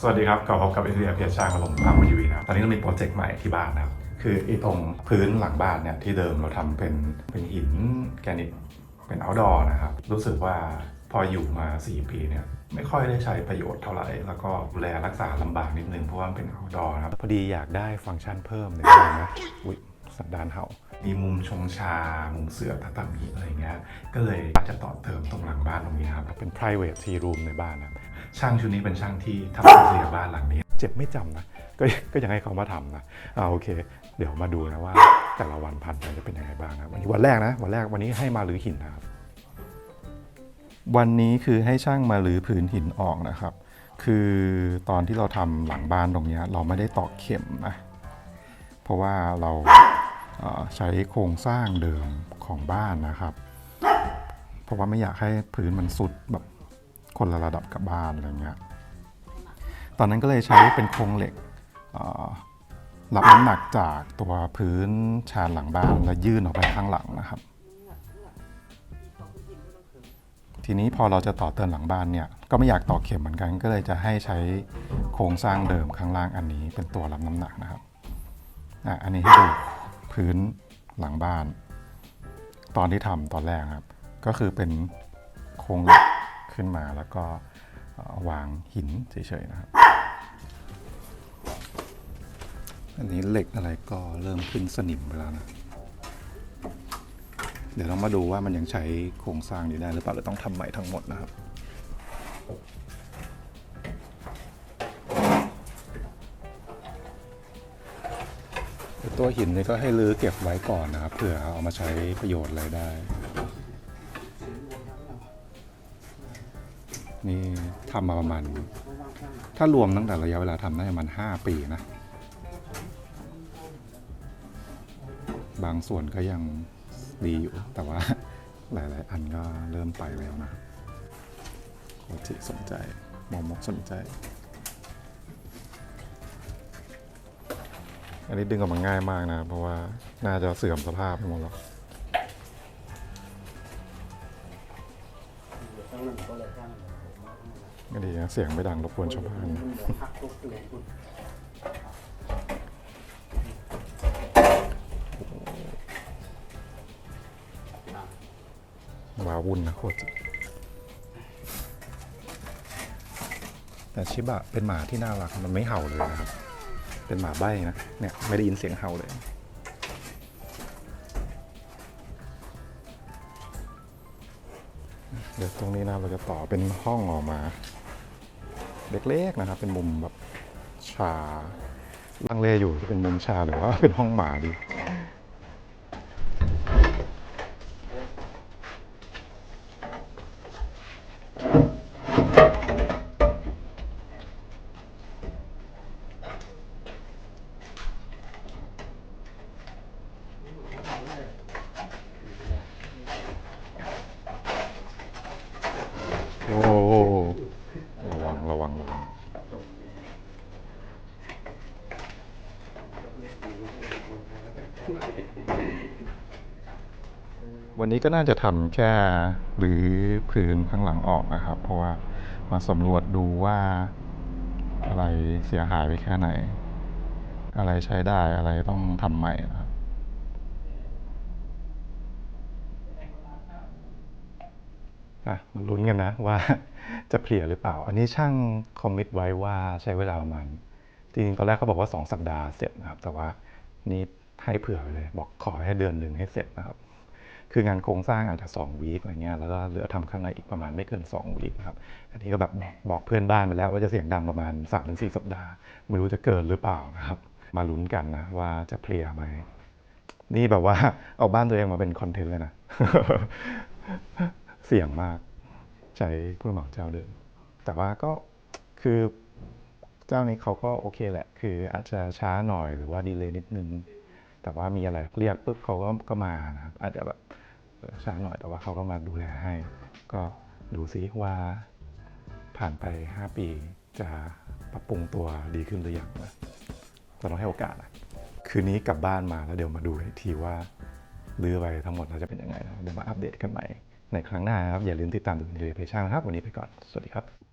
สวัสดีครับกลับพบกับเอเรียเพียรชากับผมพามุยวีนะครับ ตอนนี้เรามีโปรเจกต์ใหม่ที่บ้านนะครับ คือไอ้ตรงพื้นหลังบ้านเนี่ยที่เดิมเราทำเป็นเป็นหินแกรนิตเป็นเอาดอร์นะครับ รู้สึกว่าพออยู่มา 4 ปีเนี่ยไม่ค่อยได้ใช้ประโยชน์เท่าไหร่ แล้วก็ดูแลรักษาลำบากนิดนึงเพราะว่าเป็นเอาดอร์นะครับ พอดีอยากได้ฟังก์ชันเพิ่มในบ้านนะอุ๊ย สันดานเห่า มีมุมชงชา มุมเสือ tatami ตามีอะไรเงี้ย ก็เลยอยากจะต่อเติมตรงหลังบ้านตรงนี้ครับ เป็น private tea room ในบ้านนะครับช่างชุดนี้เป็นช่างที่ทำเสียบ้านหลังนี้ เจ็บไม่จำนะ ก็ก็ยังให้เขามาทำนะอ่าโอเค เดี๋ยวมาดูนะว่า แต่ละวันผ่านไปจะเป็นยังไงบ้างนะครับวันนี้วันแรกนะ วันแรกวันนี้ให้มารื้อหินนะครับ วันนี้คือให้ช่างมารื้อผืนหินออกนะครับ คือตอนที่เราทำหลังบ้านตรงเนี้ยเราไม่ได้ตอกเข็มนะ เพราะว่าเราเอ่อ ใช้โครงสร้างเดิมของบ้านนะครับ เพราะว่าไม่อยากให้พื้นมันสุดแบบคนละระดับกับบ้านอะไรเงี้ย ตอนนั้นก็เลยใช้เป็นโครงเหล็กรับน้ำหนักจากตัวพื้นชานหลังบ้านแล้วยื่นออกไปข้างหลังนะครับ ทีนี้พอเราจะต่อเติมหลังบ้านเนี่ยก็ไม่อยากต่อเข็มเหมือนกัน ก็เลยจะให้ใช้โครงสร้างเดิมข้างล่างอันนี้เป็นตัวรับน้ำหนักนะครับอะอันนี้ให้ดู พื้นหลังบ้าน ตอนที่ทำตอนแรกครับ ก็คือเป็นโครงเหล็กขึ้นมาแล้วก็วางหินเฉยๆนะครับอันนี้เหล็กอะไรก็เริ่มขึ้นสนิมไปแล้วนะ เดี๋ยวเรามาดูว่ามันยังใช้โครงสร้างอยู่ได้หรือเปล่าหรือต้องทำใหม่ทั้งหมดนะครับ ตัวหินนี่ก็ให้ลื้อเก็บไว้ก่อนนะครับเผื่อเอามาใช้ประโยชน์อะไรได้ นี่ทำมาประมาณ ถ้ารวมตั้งแต่ระยะเวลาทำน่าจะประมาปีนะ บางส่วนก็ยังดีอยู่ แต่ว่าหลาย ๆ อันก็เริ่มไปแล้วนะโคจิสนใจ มอมกสนใจ อันนี้ดึงออกมาง่ายมากนะ เพราะว่าน่าจะเสื่อมสภาพไปหมดแล้วก็ดีนะเสียงไม่ดังรบกวนชาวบ้านว้าวุ่นนะโคตรแต่ชิบะเป็นหมาที่น่ารักมันไม่เห่าเลยนะครับ เป็นหมาใบ้นะ เนี่ย ไม่ได้ยินเสียงเห่าเลย เดี๋ยวตรงนี้นะเราจะต่อเป็นห้องออกมา เล็กๆนะครับ เป็นมุมแบบชาลังเลอยู่จะเป็นมุมชาหรือว่าเป็นห้องหมาดี โอ้โหระวังระวังระวัง วันนี้ก็น่าจะทำแค่หรือพื้นข้างหลังออกนะครับ เพราะว่ามาสำรวจดูว่าอะไรเสียหายไปแค่ไหน อะไรใช้ได้อะไรต้องทำใหม่นะครับอะมาลุ้นกันนะว่าจะเพลียหรือเปล่า อันนี้ช่างคอมมิตไว้ว่าใช้เวลาประมาณจริงๆตอนแรกเขาบอกว่า 2 สัปดาห์เสร็จนะครับ แต่ว่านี่ ให้เผื่อไปเลย บอกขอให้เดือนหนึ่งให้เสร็จนะครับ คืองานโครงสร้างอาจจะ2วีคอะไรเงี้ยแล้วก็เหลือทำข้างในอีกประมาณไม่เกิน2วีคนะครับอันนี้ก็แบบบอกเพื่อนบ้านไปแล้วว่าจะเสียงดังประมาณ3-4สัปดาห์ไม่รู้จะเกินหรือเปล่านะครับ มาลุ้นกันนะว่าจะเพลียไหมนี่แบบว่าเอาบ้านตัวเองมาเป็นคอนเทนต์เลยนะ เสี่ยงมากใช้ผู้รับเหมาเจ้าเดิม แต่ว่าก็คือเจ้านี้เขาก็โอเคแหละ คืออาจจะช้าหน่อยหรือว่าดีเลย์นิดนึง แต่ว่ามีอะไรเรียกปุ๊บเขาก็ก็มานะครับอาจจะแบบช้าหน่อยแต่ว่าเขาก็มาดูแลให้ ก็ดูซิว่าผ่านไป 5 ปีจะปรับปรุงตัวดีขึ้นหรือยังนะก็ต้องให้โอกาสนะคืนนี้กลับบ้านมาแล้วเดี๋ยวมาดูอีกทีว่ารื้อไปทั้งหมดเราจะเป็นยังไงนะเดี๋ยวมาอัปเดตกันใหม่ในครั้งหน้าครับ อย่าลืมติดตามดูในเพจช่างนะครับ วันนี้ไปก่อน สวัสดีครับ